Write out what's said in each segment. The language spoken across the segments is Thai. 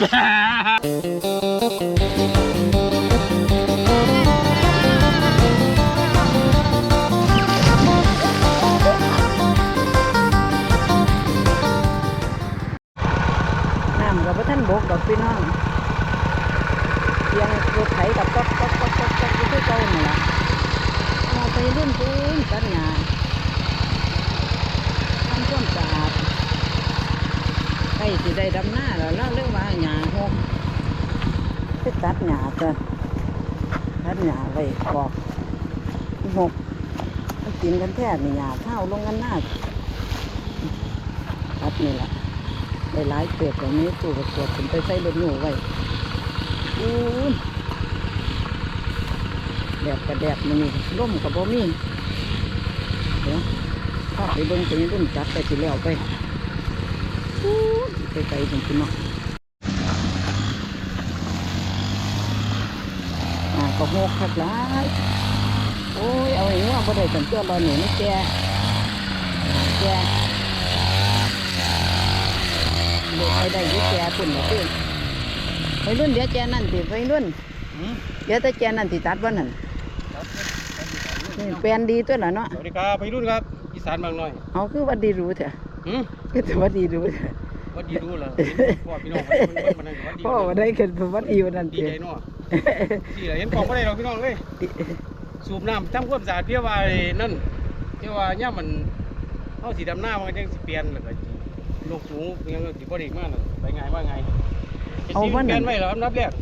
น้ำกับพระท่านบกดอกพี่น้องเพียงรถไถกับก๊อกก๊อกก๊อกก๊อกก๊อกอยู่ที่เก่านี่ล่ะมาไปรุ่นปูนตัดหญ้าทำความสะอาด ใกล้สิได้ดำหน้าแล้วเล่าเรื่องว่าหญ้าหกตัดหญ้ากันตัดหญ้าไว้ออกหกมันกินกันแท้นี่หญ้าเท่าลงกันหน้าตัดนี่แหละได้หลายเติบแบบนี้ตู้กระสวดผมไปใส่รถหนูไว้อู้แดดกระแดดมันนี่ร่มกับบ่มีเดี๋ยวข้าไปเบิ่งไปรุ่นจัดไปสิแล้วไป ไปไกลถึงคุณเนาะอ่าก็โหกคักหลายโอ้ย เอาอย่างนี้ว่าบ่ได้จังเจ้าเราหนูนี่แกแกเด็กไปได้อยี่แจปุ่นนะพี่ไปรุ่นเดี๋ยวแจนั่นติไปรุ่นเดี๋ยวแต่แจนั่นติตัดวันนั้นนี่แปลนดีตัวละเนาะ สวัสดีครับพี่รุ่นครับอีสานบางหน่อย เอาคือว่าดีรู้เถอะ หืมคือแต่ว่าดีรู้เถอะวัดดีรู้เหรอพ่อพี่น้องมันมันมันวัดดีพ่อว่าได้กันว่าดีวันนั้นดีเถใจอะเนาะที่เห็นของไม่ได้หรอกพี่น้องเลยสูบน้ำทำความสะอาดเพียว่าไอ้นั่นเพียว่าย่ามมันเอาสีดำหน้ามันก็ยังสิเปลี่ยนแล้วก็โลกสูงยังสิบ่ได้อีกมากน่ะไปไงว่าไงเปลี่ยนไว้เหรออันดับแรก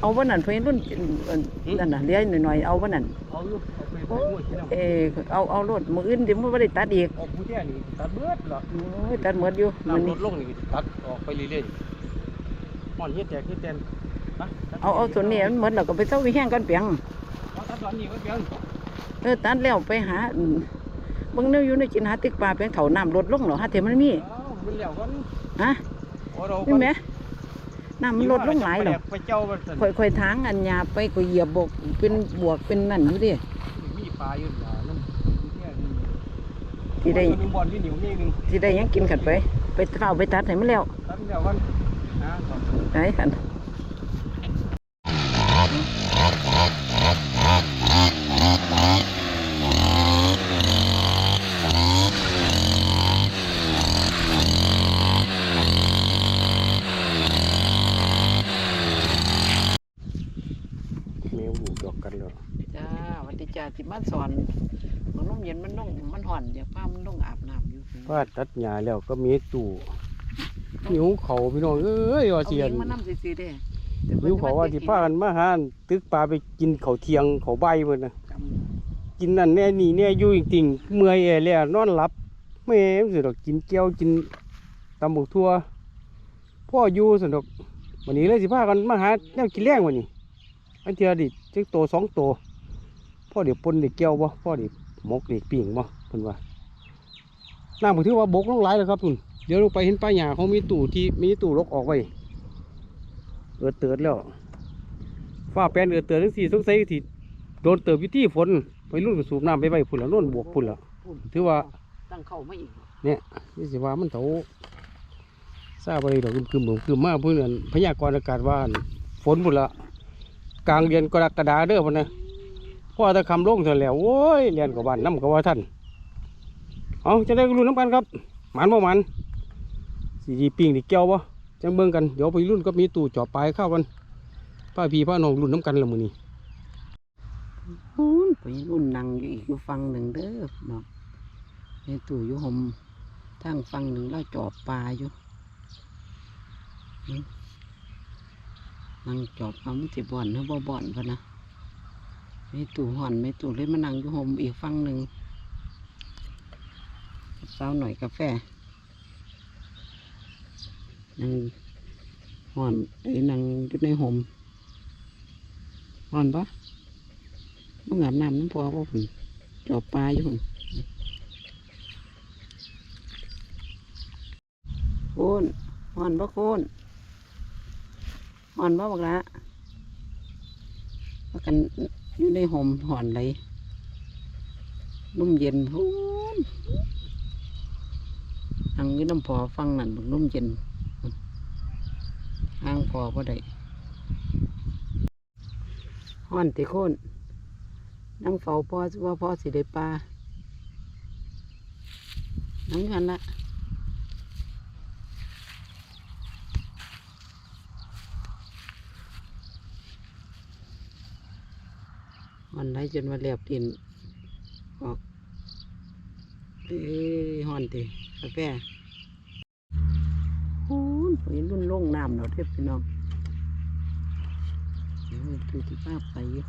เอาวันนั้นไปรุ่นเอิ่นนั่นน่ะเลี้ยหน่อยๆเอาวันนั้นเอาอยู่เอาไปไปงวดที่นั่นเออเอาเอารถมืออื่นเดี๋ยวมันไม่ได้ตัดอีกออกผู้แท้นี่ตัดเบิดเหรอโอ้ยตัดหมดอยู่มันน้ำลนี่ดลงนี่ตัดออกไปเรื่อยๆม่อนเฮ็ดแตกเฮ็ดแตนนะตัดเอาเอาส่วนนี้มันหมดแล้วก็ไปเศร้าวิแห้งกันเปียงเอาตัดตอนนี้ก็เพียงเออตัดแล้วไปหาอืมเบางเนื้ออยู่ในกินหาติ๊กปลาเป็นเขาน้ำลดลงเหรอฮะเทมันมีเอามันแล้วก่อนฮะเอาเรานี่ไหม น้ำมันลดลงหลายเหรอไปเจ้ามันสั่นค่อยค่อยๆทางอันหยาไปก็เหยียบบกเป็นบวกเป็นนั่นอยู่ดิมีปลาอยู่หล่ะนั่นเนี่ยนี่ที่ได้มันมีบอลที่หนีผมนี่หนึงที่ได้หยังกินขันไป ไปเข้าไปตัดให้มันแล้วตัดเดี๋ยวกันนะขอบคุณไหนขัน แมวหูดอกกันแล้ว จ้าวันที่จ้าที่มันสอนมันนุ่มเย็นมันนุ่งมันห่อนเดี๋ยวป้ามันนุ่งอาบ น้ำอยู่พาตัดหญ้าแล้วก็มีตู้หิวเขาพี่น้องเอ้ยว่าเอาเสียเลี้ยนงมันน้ำซีๆเด้หิวเขาว่าที่พากันมาหาตึกปลาไปกินเขาวเทียงเขาวใบเพิ่นน่ะจำกินนั่นแน่นี่แน่อยู่จริงๆเมื่อยแอแล้วนอนหลับแม่มสิดอกกินเกี๊ยวกินตำบักทั่วพ่ออยู่สิดอกวันนี้เลยสิพากันมาหาแนวกินแรงวันนี้อันเทียดิจักโตสองโตพ่อเดี๋ยวปนเดี๋ยวเกี่ยวบ่พ่อเดี๋ยวหมกเดี๋ยวปิ่งบ่เพิ่นว่า น้ำผมถือว่าบกลงหลายแล้วครับคุณเดี๋ยวลงไปเห็นป้ายหญ้าเขามีตู้ที่มีตู้ลกออกไว้เออเติดแล้วฟ้าแปลนเออเติดทั้งสี่สงสัยที่โดนเติบวิธีฝนไปรุ่นก็สูบน้ำไปไว้พุ่นแล้วน่นบวกพุ่นแล้วพูดถือว่าตั้งเข้ามาอีกนี่สิว่ามันเถาทราบอะไรดอกคือเหมือนคือมาเพื่อนพยากรณ์อากาศว่าอั่นฝนพุ่นละกลางเดือนกรกฎาเด้อพุ่นนะพ่อตะคำลงเสร็จแล้วโว้ยเรียนกับบ้านน้ำกับว่าท่าน เอาจะได้รุ่นน้ำกันครับหมันบ่หมันสีดีปิ้งดีเกียวบ่จังเบิ่งกันเดี๋ยวไปรุ่นก็มีตู้จ่อปลายเข้ากันป้าพี่ป้าน้องรุ่นน้ำกันละมือนี้พูนไปรุ่นนั่งอยู่อีกอยู่ฟังหนึ่งเด้อเนาะในตู้อยู่ห่มทางฟังหนึ่งเราจอบปลาอยู่นั่งจอบเขาไม่สิบ่อนหรือบ่บ่อนพะนะไม่ตู้ห่อนไม่ตู้เลยมานั่งอยู่ห่มอีกฟังหนึ่ง เศร้าหน่อยกาแฟนั่งห่อนไอ้นั่งอยู่ในห่มห่อนปะมึงอาบน้ำน้ำพอป่ะผมจอบปลาอยู่ผมโคนหอนปะโคนหอนปะบักละว่ากันอยู่ในห่มหอนเลยนุ่มเย็นพูน นั่งยู่น้ำพอฟังนั่นบันุ่มเย็นหางพอบ่ได้ฮ้อนติโคนนั่งเฝ้าพ่อว่าพ่อสิได้ปลานั่งกันละฮ้อนไหลจนว่าแหลบดินออกเอ้ยฮอนติ แฟฮู้นฝนรุ่นลงน้ำเราเทียบพี่น้องคือที่ภาพไปอยู่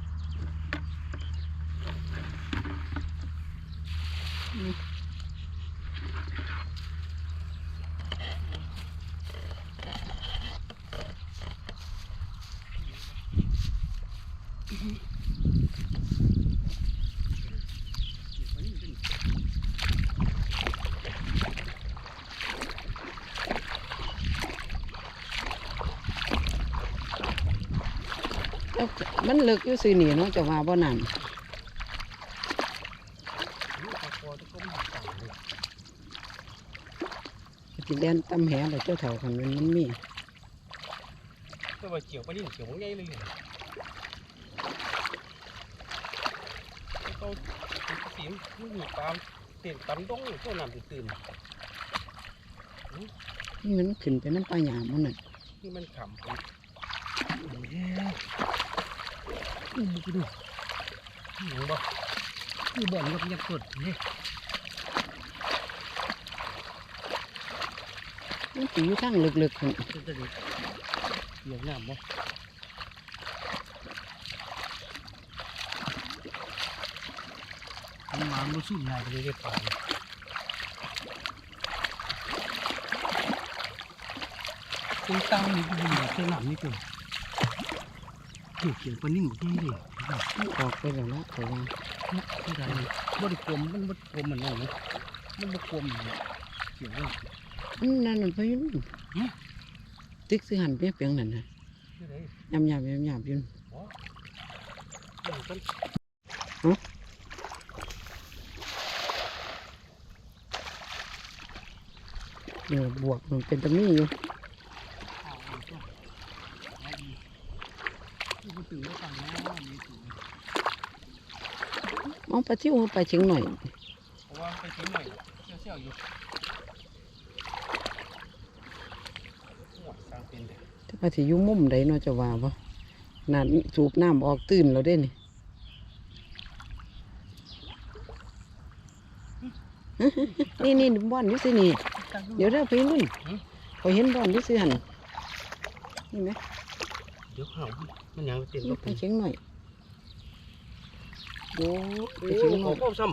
เอ้ามัน เลิกอยู่สิหนีเนาะจะว่าบ่นั่นจิเล่นตำแหแล้วเจ้าเถ่ากันมันมันมีก็ว่าเกี่ยวปลานิ่เกี่ยวมันใหญ่เลยเนี่ยเขาสีมันมีปลาเต็มตำดงตัวน้ำตื่นนี่มันขึ้นไปน้ำปลาหยามมันน่ะๆนี่มันขำ ผมนี่มึงดูหนังบ่นี่บ่อนยักยักสดนี่มันสิอยู่ทางลึกๆพุ่นจะจะดีเหยียบน้ำบ่มันมามันสู้ง่ายไปเลยได้ปลาคุณตั้งนี่ก็เป็นแบบเส้นหนามนี่ตั วเกี่ยวเกี่ยวปลานิ่งหมดนี่เลยมันออกไปแล้วละเขาว่าไม่ได้บ่ได้กลมมันบ่กลมมันนั่นนะมันบ่กลมเกี่ยวว่าอันนั่นน่ะพายุนหืมติ๊กสิหันเปียเปียงนั่นน่ะที่ไหนยำยำยำยำอยืนอ๋อนี่ต้นเดือบวกมันเป็นตะมีอยู่ ข้าวมันก็เอาดีที่บ่ตื่นแล้วฟังนะมีตื่น มอง ปลาทิวเอาไปลาเชิงหน่อยเพราะว่าไปถึงหน่อยเซี่ยวๆอยู่หัวสร้างเป็นเด้แต่ปลาที่อยู่มุมใดเนาะจะว่าบ่นั่นสูบน้ำออกตื่นแล้วเด้นี่นี่นี่บ่อนอยู่สินี่ เดี๋ยวเด้อพี่นุ่นเขาเห็นบ่อนอยู่สิหันนี่ไหมเดี๋ยวข้าวมันยังเต็มนี่บ่ไปเป็นเชียงหน่อย โอ้ไปโอ้เชียงหน่เขาอยเข้าซ้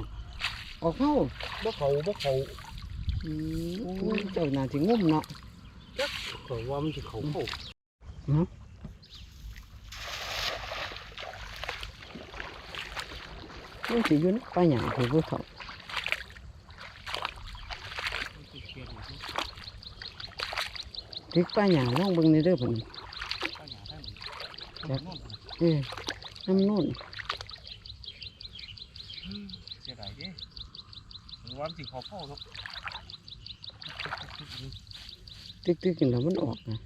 ออกเข้าำบ่เขาบ่เขาอืมเจ้าหน้าที่งุ่มเนาะเขาว่ามันสิเขาเข้ามันสิอยู่ในป่าหยาคือผู้เฒ่าถึกป่าหยาลองเบิ่งในเด้อพุ่นเออน้ำนู่น เสียดายเด้ ว่ามันสิขาเข้าเนาะตึกตึกกันแล้วมันออกนะ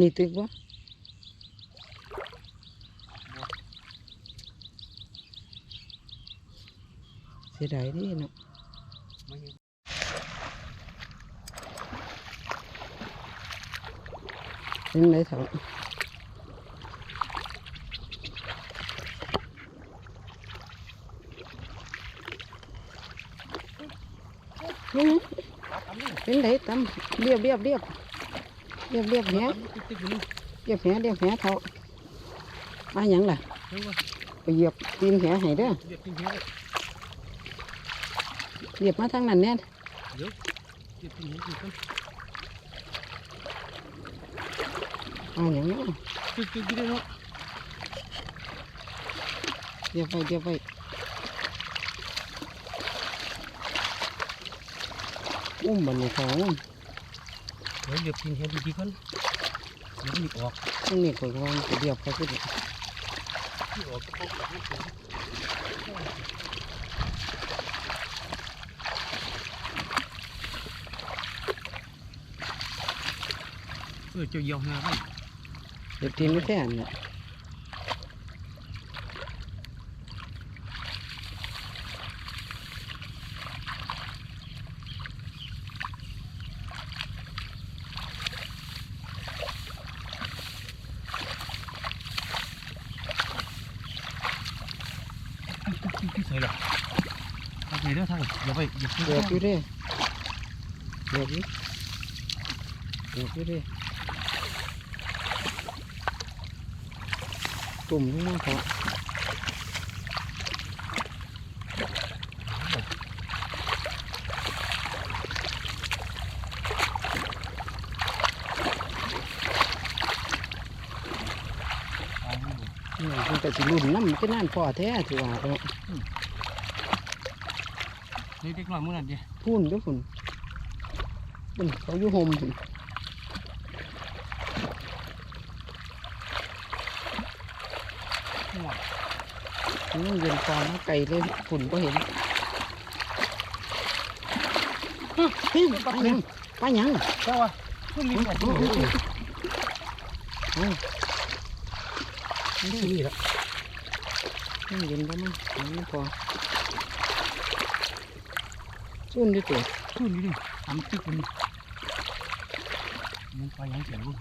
นี่ตึกวะเสียดายดิเนาะไม่นเป็นไรเถอะนี่นะ เป็นไรตำเรียบเรียบเรียบเรียบเรียบแหติ๊กๆอยู่นี่เรียบแหเรียบแหเท่ามาหยังล่ะเฮ้ยว่าไปเหยียบตีนแหให้เด้อเรียบจริงๆเลยเหยียบมาทางนั้นเนี่ยเดี๋ยวเรียบจริงๆกันมาหยังเนาะติ๊กๆอยู่เด้อเนาะเหยียบไปเหยียบไป อุ้มบันนี้เขาอุ้มเดี๋ยวเรียบจริงๆดีๆกันเดี๋ยวมันออกตรงนี้ก็วางไปเหยียบเขาก็ได้ที่ออกก็ต้องแบบนี้เออเจ้าเหี่ยวเหี่ยวไปเด็กทีนแท้เนี่ย ที่ใส่หรอทางไหนเด้อทางอย่าไปอย่าไป เดือดอยู่เด้เดือดอยู่เดือดอยู่เด้ตุ่มลงมาเถอะนี่มันก็สิรุ่นน้ำมันก็น่านพอแท้ถือว่าเนาะนี่ เด็กน้อยมื้อนั้นดิพูนเด้วยคุณคุณเขาอยู่โฮมคุณนี่เย็นฟอมาไก่เลยฝุ่นก็เห็นฮะเฮ้ยปลาหยังปลาหยังเจ้าว่ะขึ้นลิ้นออกโอ้โหโอ้โหนี่ละนี่เย็นก็มั้งอันนี้พอ ซุ่นดิตัวขึ้นนี่ดิทำตึกมันมันไปยังเสียลูก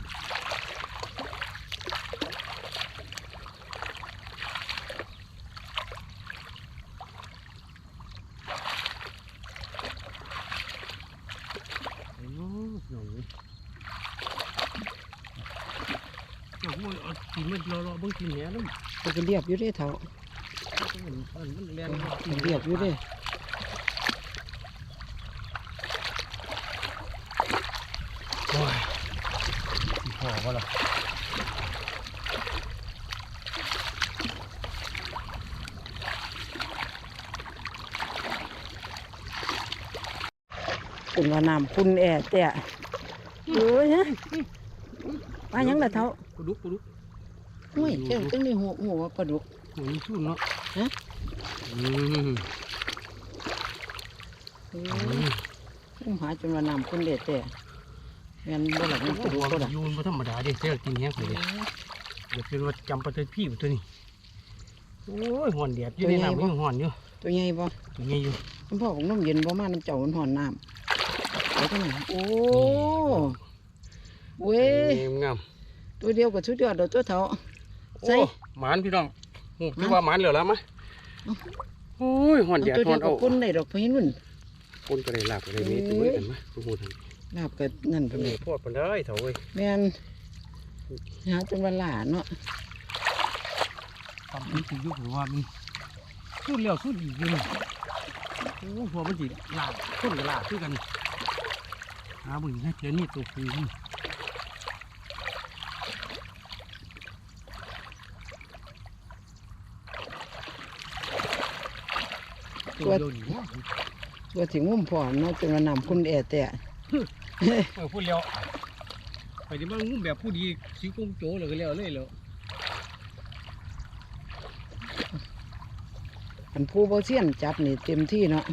โอ้ยหน่อยเจ้าพวกเอากินมันรอรอเบิ่งกินแหน่น้ำมันก็เรียบอยู่เด้เท่ามันมันมันแรงมันเรียบอยู่เด้ โอ้ย พอวะล่ะเป็นว่าน้ำพุ่นแอแต่เอ้ยฮะปลาหยังล่ะเท่าปลาดุกปลาดุกห้วยเจ้าจังได้หัวหัวว่าปลาดุกโอ้ยชุ่นเนาะฮะอืมเอ้ยต้องหาจนว่าน้ำพุ่นแอแต่ แม่นบ่หลักมันปลาดุกก็ล่ะยูนบ่ธรรมดาเด้เจ้ากินแห้งไปเลยเดี๋ยวเป็นว่าจำปลาเตยพี่ตัวนี้โอ้ยห่อนแดดอยู่ในน้ำยังห่อนอยู่ตัวใหญ่บ่ตัวนี้อยู่คุณพ่อของน้ำเย็นบ่มาน้ำเจ้ามันห่อนน้ำไปจังไหนโอ้เว้ยงามตัวเดียวกับชุดยอดเดอกตัวเท่าใส่โอ้หมานพี่น้องโอ้ถือว่าหมานเหลือแล้วมโอ้ยห่อนแดดตัวห่เดีอยวนกับเอาปุ่นได้ดอกเพราะเห็นมันคนก็ได้ลาบก็ได้เมตรเหมือนกันมะทุกคน ลาบกับนั่นทำเพิ่นไมเลยพอดปันได้เถอะเว้ยแม่นหาจนวันหลาเนาะทำนี่คือยุคหรือว่ามันสุดแล้วสุดอีกอยู่นี่โอ้พอมันจิลาบคนกับลาบคือกันหาบุญให้เทียนนี่ตัวคือนี่ตัวเดียวนี่ตัวถึงงุ่มพร้อมเนาะจนวันน้ำคุณแอแต่ เออพูดแล้วไปที่บ้านงุ้มแบบผู้ดีสิวกงโจเลยก็แล้วเลยแล้วอันผู้บ่เซียนจับนี่เต็มที่เนาะ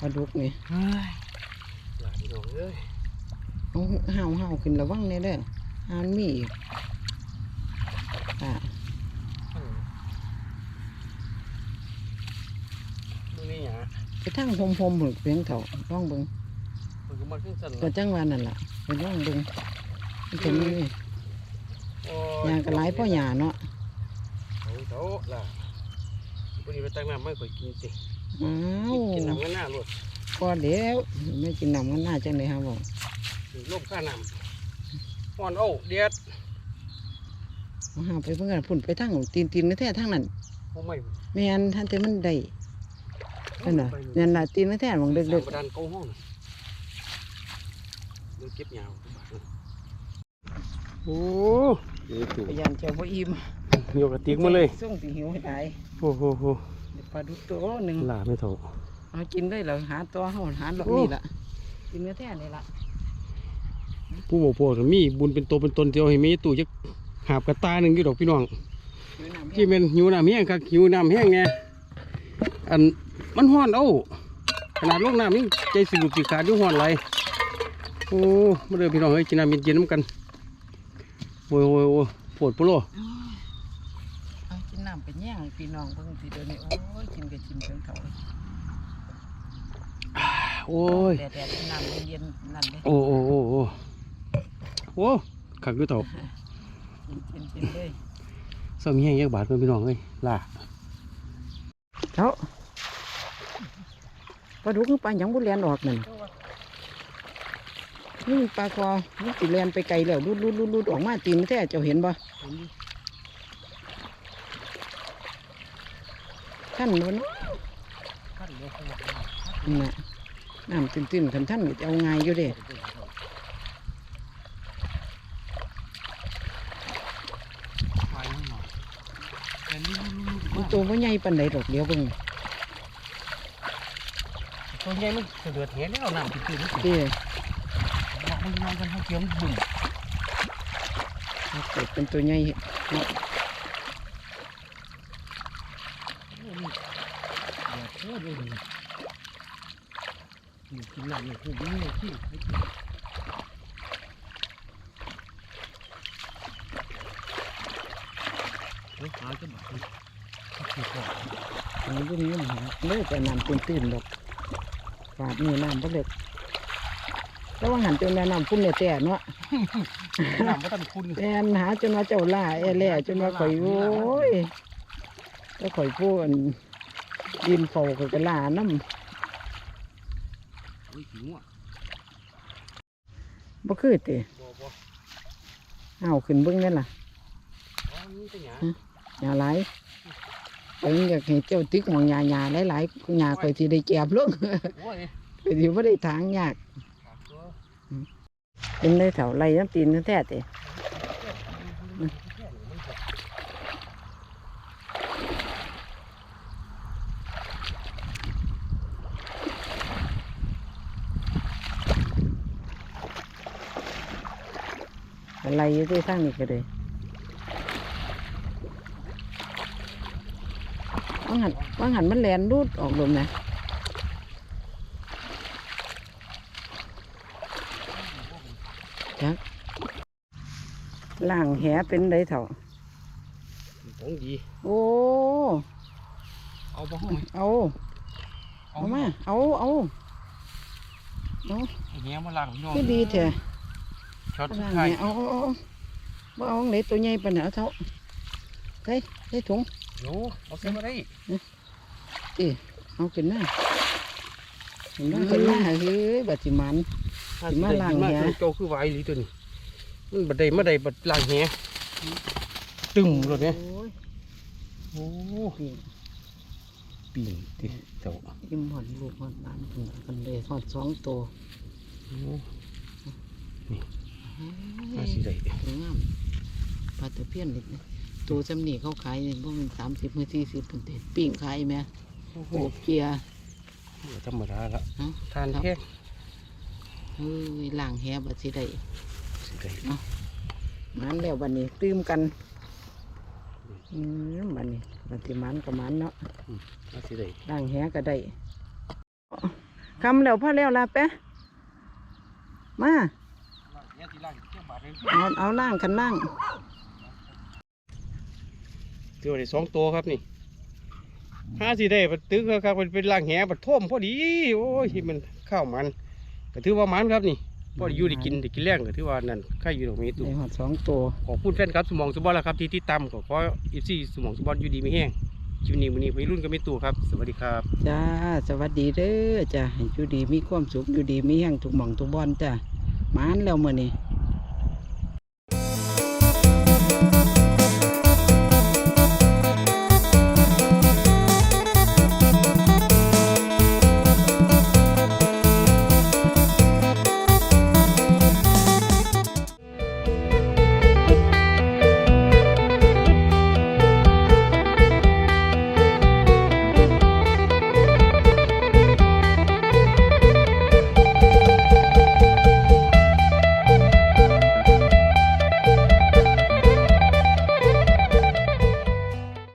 ปลาดุกนี่เฮ้ยหลานน้องเอ้ยเอาห้าวห้าวขึ้นระวังแน่เด้อหานมีอีกอ่ามึงนี่หยาไปทั้งโฮมโฮมๆหุ่นเพียงเถาร่องเบิง มึงก็มาขึ้นสั่นก็จังว่านั่นล่ะไปร่องเบิงมันจะมีโอ้หยาก็หลายพ่อหยาเนาะโอ้โตล่ะวันนี้ไปตั้งน้ำไม่ค่อยกินสิอ้าวกินน้ำกันหน้าลวดพอแล้วไม่กินน้ำกันหน้าจังเลยครับบอกลมข้าน้ำอ่อนโอ้เดียดเอาหาไปเพื่อนพุ่นไปทั้งตีนตีนแท้ๆทั้งนั้นโอ้ไม่แม่นท่านแต่มันได้นั่นน่ะนั่นน่ะตีนแท้ๆมองเล็กสามประดานเก้าห้องน่ะ เดี๋ยวเก็บยาวโอ้ยถูๆพยายามจะบ่อิ่มยกกระติกมาเลยส่งสิหิวให้ตายโอ้โหโหเดี๋ยวปลาดุกตัวหนึ่งลาไม่ถูกเอากินได้เหรอหาตัวเฮาหาหลอกโอ้นี่ล่ะกินแท้ๆนี่ล่ะผู้บอกพวกมีบุญเป็นตัวเป็นตนเดียวให้มีตู้จักหาบกระตาหนึ่งอยู่ดอกพี่น้องอยู่น้ำที่แห้งเป็นหิวน้ำแห้งครับหิวน้ำแห้งไงอันมันห้อนเอ้าขนาดลูกน้ำนี่ใจสิบุกสิขาดอยู่ห้อนไร โอ้มาเด้อพี่น้องเอ้ยกินน้ำเย็นๆน้ำกันโอ้ยโอ้ยโอ้ยปวดปวดเอากินน้ำไปแย่งให้พี่น้องเบิ่งสิเดี๋ยวนี้โอ้ยกินก็กินจนเขาโอ้ยแดดๆน้ำเย็นๆนั่นเลยโอ้โอ้โอ้โอ้โอ้ขักด้วยเต่ากินกินกินเลยเศร้ามีแห้งยักบาทเพื่อนพี่น้องเอ้ยล่าเจ้าปลาดุกปลาหยังบุเรียนออกนั่น นี่ปลาคอมันสิเรียนไปไกลแล้วลุดลุดลุดลุดออกมาตีนแท้เจ้าเห็นบ่ท่านมันน่ะน้ำตื้นๆคันท่านก็จะเอาง่ายอยู่เด้มันตัวว่าใหญ่ปานใดดอกเดียวเบิ่งตัวใหญ่มันเดือดเห็นแล้วน้ำตื้นๆเด้บอกมันน้อยกันให้เขียวมันบึ้งเกิดเป็นตัวใหญ่เนาะเดือดเดือดเลยนี่กินน้ำนี่คือวิ่งเลยที่เฮ้ยหาจะบอกเลยขี้ก่อนอันนี้บ่มีปัญหาเลยแต่น้ำตื้นๆดอกฝาดนี่น้ำบ่เล็ก แต่ว่าหันจนแม่น้ำพุ่นเนี่ยแต่เนาะน้ำไม่ต้องคุณแอนหาจนว่าเจ้าล่าแอแล่จนว่าข่อยโอ้ยแล้วข่อยพูดอันดินเฝ้าข่อยก็ล่าน้โอ้ยหิวอะำบ่คือติบ่บ่เอาขึ้นเบิ่งนั่นล่ะอ๋อนี่เป็นหยังอย่าหลายเพิ่นอยากให้เจ้าติ๊กหมองหญ้าๆหลายๆหญ้าข่อยสิได้แก็บลงโอ้ยข่อยสิบ่ได้ทางยากขาดตัว เป็นได้เถาไรน้ำตีนแท้ๆติอะไรอยู่ที่ทางนี้ก็เลยว่างหันว่างหันมันแลนรูดออกลมนะ จักล่างแหเป็นไดเถาของดี โอ้ เอาบ่ห้องเอา เอามา เอา เอาเอาเหี้ยมาล้างพี่น้องคือดีแท้ช็อตสุดล่างท้ายแหเอาเอาเอาเอาบ่เอาไหนตัวใหญ่ปานไหนเอาเถาใส่ใส่ถุงโยเอาเส้นมาได้ตีเอาขึ้นหน้าขึ้นหน้าขึ้นหน้าเฮ้ยบัดสิมัน สิมาล้างแหเจ้าคือไวหรือตัวนี้มันบัดใดมาใดบัดล้างแหตึมเลยเนี่ยโอ้ยโอ้นี่ปีนติเจ้ายิ้มหอนลูกหอนหลานเพิ่นกันเลยหอดสองตัวโอ้มาสิได้สวยงามปลาตะเพียนเล็กนะตัวจำนี่เขาขายนี่บ่เป็นสามสิบเมื่อสี่สิบเป็นเต็ปิ้งขายไหมโอ้โหโอ้เกียร์ธรรมดาละเอ้าทานแค่ เฮ้ยล่างแหบัดสิได้สิได้มันแล้วบัดนี้ตื้มกันอืมบัดนี้บัดสิมันกับมันเนาะมาสิได้ล่างแหก็ได้คำแล้วพ่อแล้วลาแปะมาล้างแหที่ล้างเที่ยวบาทเลยเอาเอาล่างกันล่างเที่ยวได้สองตัวครับนี่ห้าสิได้บัดตึกครับมันเป็นล้างแหบัดท่วมพอดี โอ้ยมันข้าวมัน ก็ถือว่ามันครับนี่พอได้อยู่ได้กินได้กินแรงก็ถือว่านั่นใครอยู่ตรงนี้ตัวได้หอดสองตัวขอบคุณแฟนครับสมองสมบัติแล้วครับที่ติดตามขอขออีซี่สมองสมบัติอยู่ดีไม่แห้งชีวิตนี้วันนี้วัยรุ่นก็ไม่ตัวครับ สวัสดีครับ จ้า สวัสดีเด้อจ้าให้อยู่ดีมีความสุขอยู่ดีมีแห้งทุกหม่องทุกบอนจ้าหมานแล้วมื่อนี้